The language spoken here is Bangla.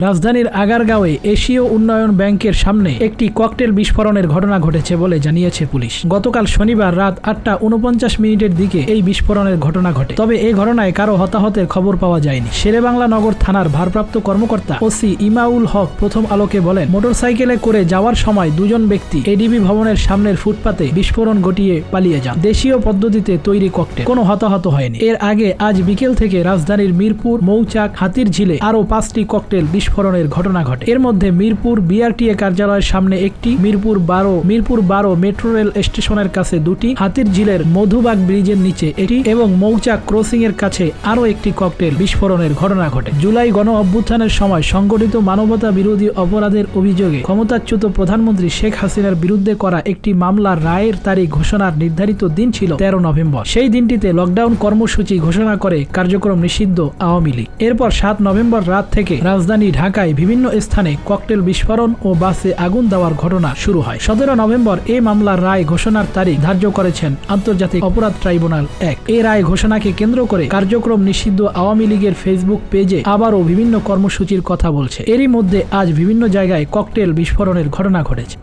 রাজধানীর আগারগাঁওয়ে এশীয় উন্নয়ন ব্যাংকের সামনে একটি ককটেল বিস্ফোরণের ঘটনা ঘটেছে বলে জানিয়েছে পুলিশ। গতকাল শনিবার রাত আটটা উনপঞ্চাশ মিনিটের দিকে এই বিস্ফোরণের ঘটনা ঘটে। তবে এই ঘটনায় কারও হতাহতের খবর পাওয়া যায়নি। শেরেবাংলা নগর থানার ভারপ্রাপ্ত কর্মকর্তা ওসি ইমাউল হক প্রথম আলোকে বলেন, মোটরসাইকেলে করে যাওয়ার সময় দুজন ব্যক্তি এডিবি ভবনের সামনের ফুটপাতে বিস্ফোরণ ঘটিয়ে পালিয়ে যান। দেশীয় পদ্ধতিতে তৈরি ককটেল। কোনো হতাহত হয়নি। এর আগে আজ বিকেল থেকে রাজধানীর মিরপুর, মৌচাক হাতির ঝিলে আরও পাঁচটি ককটেল বিস্ফোরণের ঘটনা ঘটে। এর মধ্যে মিরপুর বিআরটিএ কার্যালয়ের সামনে একটি, মিরপুর বারো মিরপুর বারো মেট্রো রেল স্টেশনের কাছে দুটি, হাতির ঝিলের মধুবাগ ব্রিজের নিচে এটি এবং মৌচাক ক্রসিং এর কাছে আরও একটি ককটেল বিস্ফোরণের ঘটনা ঘটে। জুলাই গণ অভ্যুত্থানের সময় সংগঠিত মানবতা বিরোধী অপরাধের অভিযোগে ক্ষমতাচ্যুত প্রধানমন্ত্রী শেখ হাসিনার বিরুদ্ধে করা একটি মামলার রায়ের তারিখ ঘোষণার নির্ধারিত দিন ছিল তেরো নভেম্বর। সেই দিনটিতে লকডাউন কর্মসূচি ঘোষণা করে কার্যক্রম নিষিদ্ধ আওয়ামী লীগ। এরপর সাত নভেম্বর রাত থেকে রাজধানী ঢাকায় বিভিন্ন স্থানে ককটেল বিস্ফোরণ ও বাসে আগুন দেওয়ার ঘটনা শুরু হয়। সতেরো নভেম্বর এ মামলার রায় ঘোষণার তারিখ ধার্য করেছেন আন্তর্জাতিক অপরাধ ট্রাইব্যুনাল এক। এই রায় ঘোষণাকে কেন্দ্র করে কার্যক্রম নিষিদ্ধ আওয়ামী লীগের ফেসবুক পেজে আবারও বিভিন্ন কর্মসূচির কথা বলছে। এরই মধ্যে আজ বিভিন্ন জায়গায় ককটেল বিস্ফোরণের ঘটনা ঘটেছে।